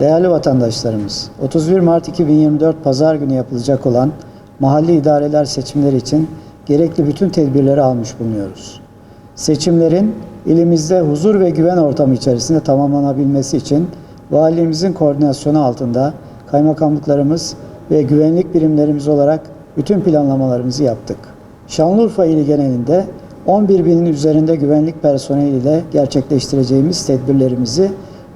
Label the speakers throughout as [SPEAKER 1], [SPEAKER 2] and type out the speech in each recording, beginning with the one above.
[SPEAKER 1] Değerli vatandaşlarımız, 31 Mart 2024 Pazar günü yapılacak olan mahalli idareler seçimleri için gerekli bütün tedbirleri almış bulunuyoruz. Seçimlerin ilimizde huzur ve güven ortamı içerisinde tamamlanabilmesi için valimizin koordinasyonu altında kaymakamlıklarımız ve güvenlik birimlerimiz olarak bütün planlamalarımızı yaptık. Şanlıurfa ili genelinde 11 binin üzerinde güvenlik personeliyle gerçekleştireceğimiz tedbirlerimizi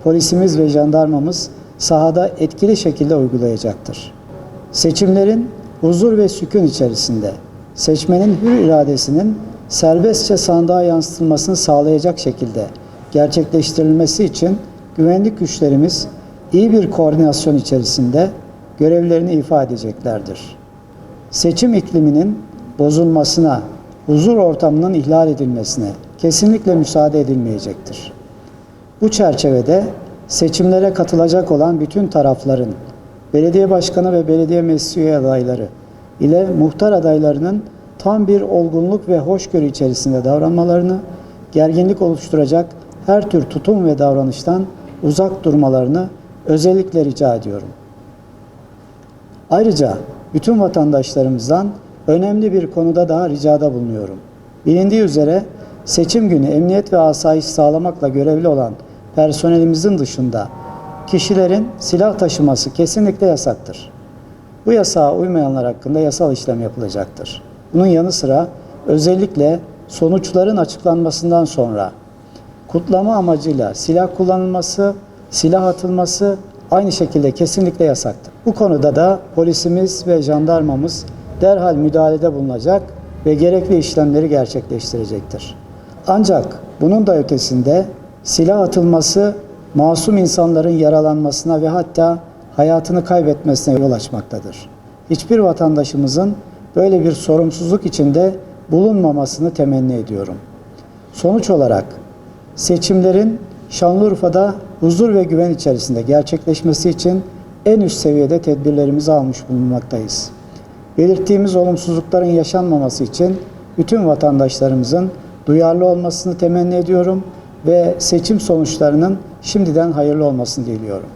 [SPEAKER 1] polisimiz ve jandarmamız sahada etkili şekilde uygulayacaktır. Seçimlerin huzur ve sükun içerisinde seçmenin hür iradesinin serbestçe sandığa yansıtılmasını sağlayacak şekilde gerçekleştirilmesi için güvenlik güçlerimiz iyi bir koordinasyon içerisinde görevlerini ifa edeceklerdir. Seçim ikliminin bozulmasına, huzur ortamının ihlal edilmesine kesinlikle müsaade edilmeyecektir. Bu çerçevede seçimlere katılacak olan bütün tarafların belediye başkanı ve belediye meclis adayları ile muhtar adaylarının tam bir olgunluk ve hoşgörü içerisinde davranmalarını, gerginlik oluşturacak her tür tutum ve davranıştan uzak durmalarını özellikle rica ediyorum. Ayrıca bütün vatandaşlarımızdan önemli bir konuda daha ricada bulunuyorum. Bilindiği üzere seçim günü emniyet ve asayiş sağlamakla görevli olan personelimizin dışında kişilerin silah taşıması kesinlikle yasaktır. Bu yasağa uymayanlar hakkında yasal işlem yapılacaktır. Bunun yanı sıra özellikle sonuçların açıklanmasından sonra kutlama amacıyla silah kullanılması, silah atılması aynı şekilde kesinlikle yasaktır. Bu konuda da polisimiz ve jandarmamız derhal müdahalede bulunacak ve gerekli işlemleri gerçekleştirecektir. Ancak bunun da ötesinde silah atılması masum insanların yaralanmasına ve hatta hayatını kaybetmesine yol açmaktadır. Hiçbir vatandaşımızın böyle bir sorumsuzluk içinde bulunmamasını temenni ediyorum. Sonuç olarak seçimlerin Şanlıurfa'da huzur ve güven içerisinde gerçekleşmesi için en üst seviyede tedbirlerimizi almış bulunmaktayız. Belirttiğimiz olumsuzlukların yaşanmaması için bütün vatandaşlarımızın duyarlı olmasını temenni ediyorum ve seçim sonuçlarının şimdiden hayırlı olmasını diliyorum.